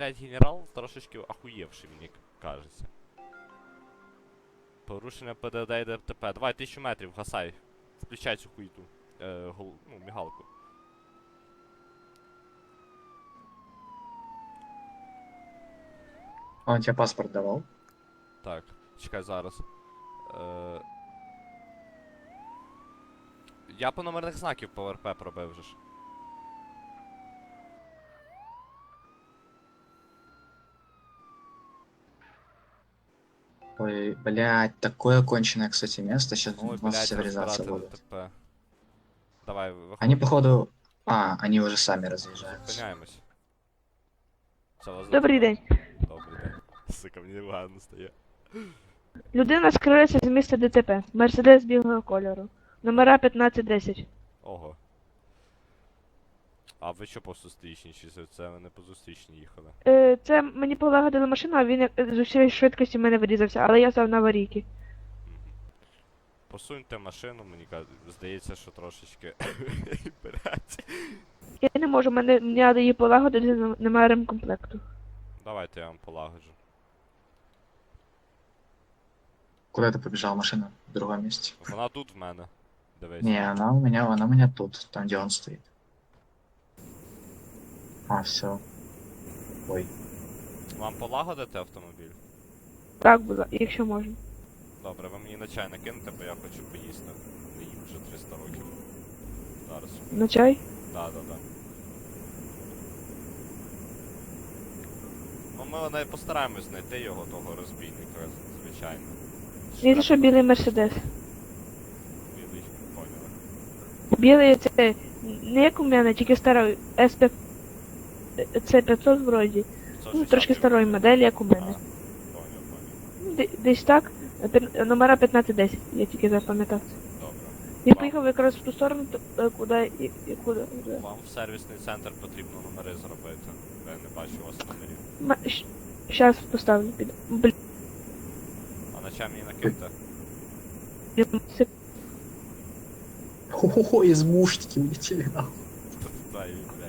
Генерал трошечки охуєвший, мені кажеться. Порушення ПДД і ДТП. Давай, тисячу метрів, гасай. Включай цю хуйту. Е, гол... ну, мігалку. А Он тебе паспорт давал? Так, чекай зараз. Е... Я по номерних знаків по РП пробив вже ж. Ой, блядь, такое конченое, кстати, место. Сейчас Ой, у нас блядь, цивилизация розбирати будет. ДТП. Давай, виходь. Они, походу... А, они уже сами разъезжаются. Зупиняємось. Це вас Добрий день. Добрий день. Сука, мені ладно стає. Людина скрилася з місця ДТП. Мерседес білого кольору. Номера 1510. Ого. А ви що по зустрічній? Чи це- це ви не по зустрічній їхали? Е, це мені полагодила машина, а він як- з усієї швидкості в мене вирізався, але я став на аварійки. Посуньте машину, мені здається, що трошечки. Блять. Я не можу, мене мені треба її полагодити, нем- немає ремкомплекту. Давайте я вам полагоджу. Куда ты побежал машина? В другом месте? Вона тут в мене. Дивись. Не, она у меня, она у меня тут, там, где он стоит. А, все. Ой. Вам полагодити автомобіль? Так було, якщо можна. Добре, ви мені на чай накинете, бо я хочу поїсти. Не їм вже 300 років. Зараз. На чай? Да, да, да. Ну ми не постараємось знайти його, того розбійника, звичайно. Ні, що білий мерседес. Білий, поняли. Білий це не як у мене, тільки старий СП. Це 500 вроді. Ну, трошки старої моделі, як у мене. Ну, Десь так. Пер- Номера 1510, я тільки запам'ятав. Він поїхав якраз в ту сторону, то- е, куди і, і куди. куди. Вам в сервісний центр потрібно номери зробити. Я не бачу у вас номерів. Щ- Щас поставлю під. Блін, А на чай мені накиньте? це- Хо-хо-хо, из мушки улетели нахуй. Дай, блядь.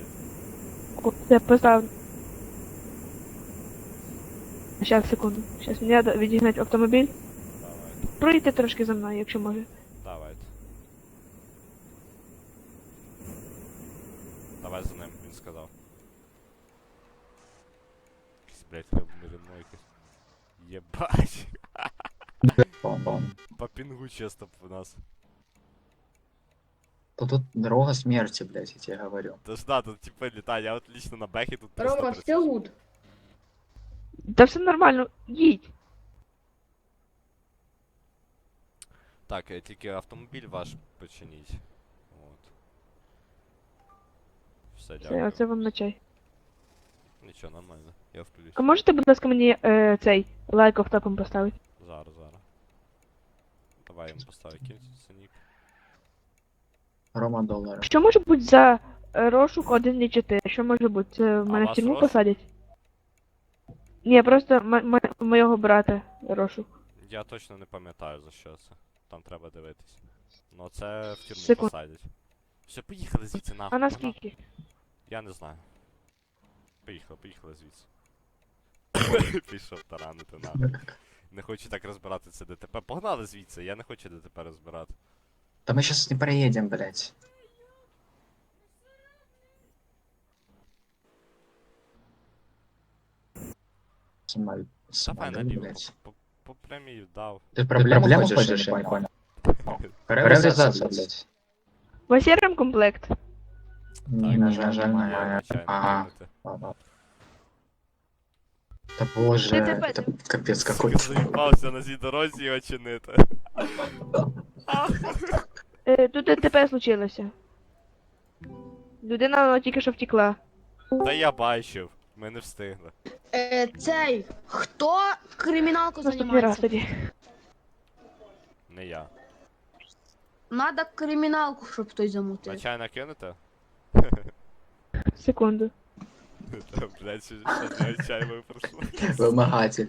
Я поставлю. Щас, секунду. Щас мені треба відігнати автомобіль. Давайте. Пройдіть трошки за мною, якщо може. Давайте. Давай за ним, він сказав. Якийсь, блядь, мирно якийсь. Єбать. По пінгу чисто у нас. То тут дорога смерти, блядь, я тебе говорю. Та ж да, тут типа літає, я от лично на бехі тут Рома, 330. все гуд. Та все нормально, їдь. Так, е, тільки автомобіль ваш починіть. От. Все, Це, дякую. оце вам на чай. Нічого, нормально. Я вплюсь. А можете, будь ласка, мені е, цей лайк автопом поставити? Зараз, зараз. Давай йому поставлю кінці цінік. Рома доллара. Що може бути за е, розшук 1.4? Що може бути? Це в мене в вас тюрму розшук? посадять? Ні, просто м- м- моєго брата розшук. Я точно не пам'ятаю за що це. Там треба дивитись. Ну це в тюрму Секунд. посадять. Все, поїхали звідси нахуй. А на скільки? Я не знаю. Поїхали, поїхали звідси. Пішов таранити нахуй. Не хочу так розбирати це ДТП. Погнали звідси, я не хочу ДТП розбирати. Да мы сейчас не проедем, блядь. Самолет. Давай Самолет, наліво, блядь. по, по, по прямій дав. Ты проблему, проблему хочешь, хочешь, я я не не понял. Пора Пора врезаться, врезаться, блядь. блядь. У вас є ремкомплект? Не, на жаль, жаль, немає, немає. звичайно, Ага, кинути. ладно. Да боже, ДТП, это капец Сука, какой-то. заїбався на цій дорозі його чинити. Е, Тут ДТП случилося. Людина вона тільки що втекла. Та я бачив, ми не встигли. Е, цей, хто криміналку Наступний раз займається? тоді. Не я. Надо криміналку, щоб хтось замутив. На чай? Секунду. Та, блядь, що що за чай ви пройшли? Вымогатель.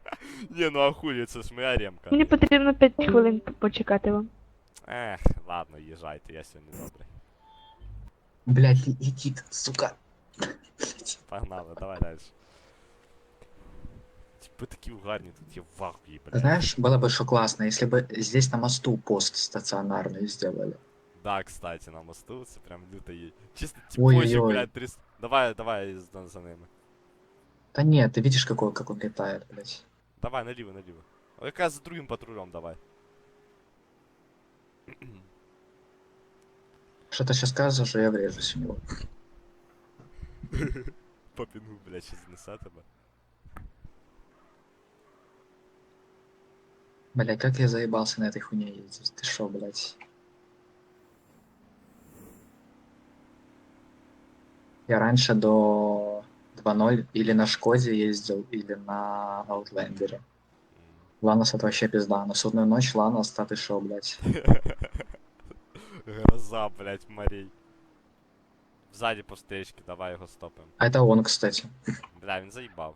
Ні, ну а хулі, це ж моя ремка. Мені потрібно 5 хвилин почекати вам. Ех, ладно, їжджайте, я сьогодні добрий. Блядь, летит, сука. Погнали, давай далі. Ви такі угарні, тут я в ахуї, Ты блядь. Знаешь, было бы что классно, если бы здесь на мосту пост стационарный сделали. Да, кстати, на мосту це прям люто є. Чисто ті Ой-ой-ой. позі, блядь, трис... Давай, давай за, за ними. Да нет, ты видишь, какой, как он летает, блядь. Давай, наліво, наліво. О, якраз за другим патрулем давай. Что ты сейчас скажешь, я врежусь в него. По пінгу, блядь, знесе тебе. Бля, как я заебался на этой хуйне ездить. Ты шо, блядь? Я раньше до 2.0 или на Шкоде ездил, или на Аутлендере. Ланос это вообще пизда. На судную ночь Ланос, та ты шо, блядь? Гроза, блядь, морей. Ззаді по стежці, давай його стопим. А это он, кстати. Бля, він заїбав.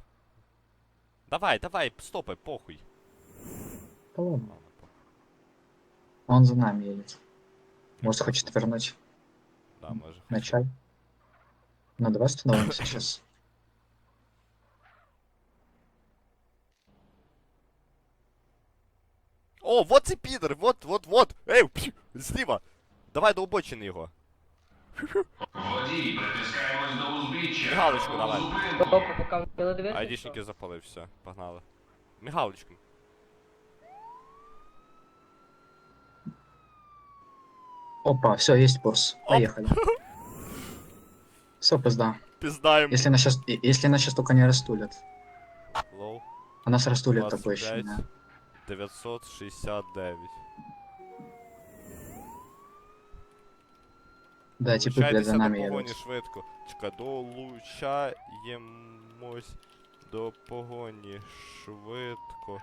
Давай, давай, стопай, похуй. Да ладно. Ладно, похуй. Он за нами едет. Может, хочет вернуть Да, може. на чай? Ну, давай остановимся сейчас. О, вот цей підер, вот, вот, вот. Ей, пшу, зліва. Давай до обочини його. Водій, притискаємось до узбіччя. Мігалочку давай. Стоп, поки вбили дивитися. Айдішники запалив, все, погнали. Мігалочку. Опа, все, есть курс. Оп. Поехали. Все, пизда. Піздаємо. Если нас сейчас, если нас сейчас только не растулят. Лоу. А нас растулят такое 25, ощущение. 969. Да, типы, блядь, Долучайтеся за нами до погоні едут. швидко. Чекай, долучаємось до погоні швидко.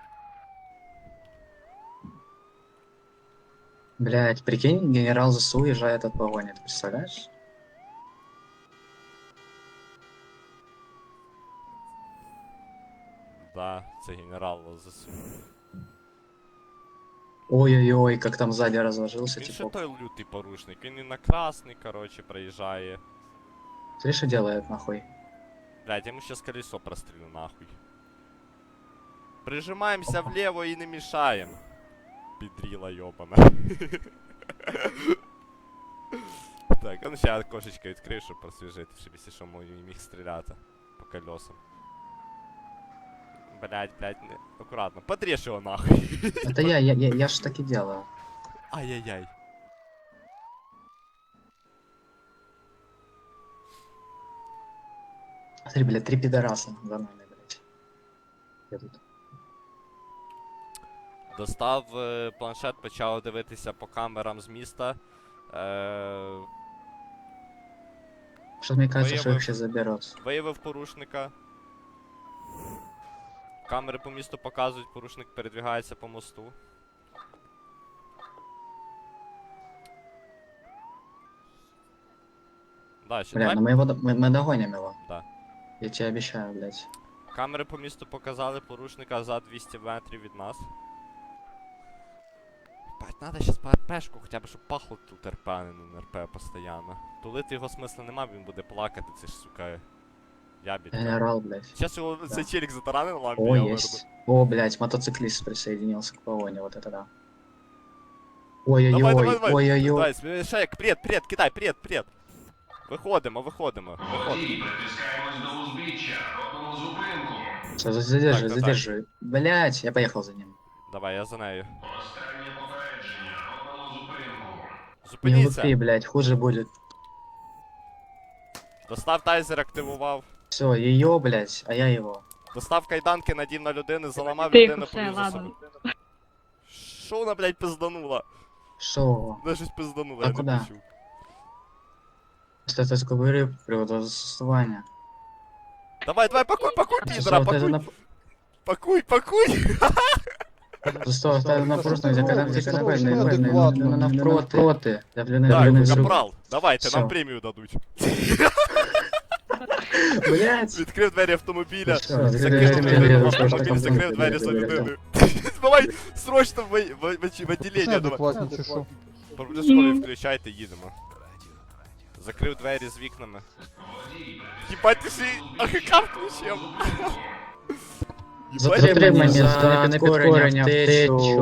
Блять, прикинь, генерал ЗСУ уезжает от погони, ты представляешь? Да, це генерал ЗСУ. Ой-ой-ой, как там сзади разложился, Він ще типа. той лютий порушник, він і на красний, короче, проїжджає. Смотри, что делает, нахуй. Блядь, я ему сейчас колесо прострелю нахуй. Прижимаемся влево и не мешаем. Педрила ёбана. Так, а ну ще кошечка відкрию, щоб просвіжити, щоб якщо що мой міг стріляти по колесам. Блять, не... аккуратно. Подрежь его нахуй. Это я, я, я, я ж так и делаю. Ай-яй-яй. Смотри, блядь, три пидораса за нами, блядь. Едут. Достав е, планшет, почав дивитися по камерам з міста. Е, Что мне кажется, что их сейчас заберут. Виявив порушника. Камери по місту показують, порушник передвігається по мосту. Да, ще Бля, давай. ну мы его, до- мы, мы догоним его. Да. Я тебе обещаю, блядь. Камери по місту показали порушника за 200 метрів від нас. Бать, надо щас по РПшку, хоча б щоб пахло тут РП, а не на РП постійно. Тулити його смисла нема, він буде плакати, це ж сука. Ябід. Генерал, блядь. Сейчас его Да. цей челик затаранил лампе, О, я есть. О, блядь, мотоциклист присоединился к погоне, вот это да. Давай, Ой-ой-ой, давай, давай. ой-ой-ой. Давай, см- шек, привет, привет, кидай, привет, привет. Виходимо, виходимо, виходимо. Водій, притискаємось до узбіччя. Робимо зупинку. Всё, задержи, Так, так, задержи. Блядь, я поехал за ним. Давай, я за нею. Останнє попередження. Робимо зупинку. Не Зупиніться. лупи, блядь, хуже будет. Достав тайзер, активував. Все, ее, блядь, а я его. Достав кайданки, надів на людини, заламав Тихо, людину, все, повів за ладно. собою. Що вона, блядь, пизданула? Шо? Вона щось пизданула, А я не куда? почув. Что это такое говорю, природосостояние. Давай, давай, пакуй, пакуй, підра, Что, ты пакуй, на... пакуй, пакуй. Стой, стой, напружно, я когда ты когда Очень на адекватно. навпроти. Я блин, Так, блин, капрал, давайте, нам Всё. премію дадуть. Блядь. Відкрив двері автомобіля. Всё, Закрив закрив двері двері в автомобіля, автомобіль, закрив двері за закрив двері. людиною. Давай, срочно в, в, в, в отделение, давай. Адекватно, чи що? Проблискові включайте, їдемо. Закрив двері з вікнами. Їбать, ти ще й АХК включив. Затримані за непідкорення втечу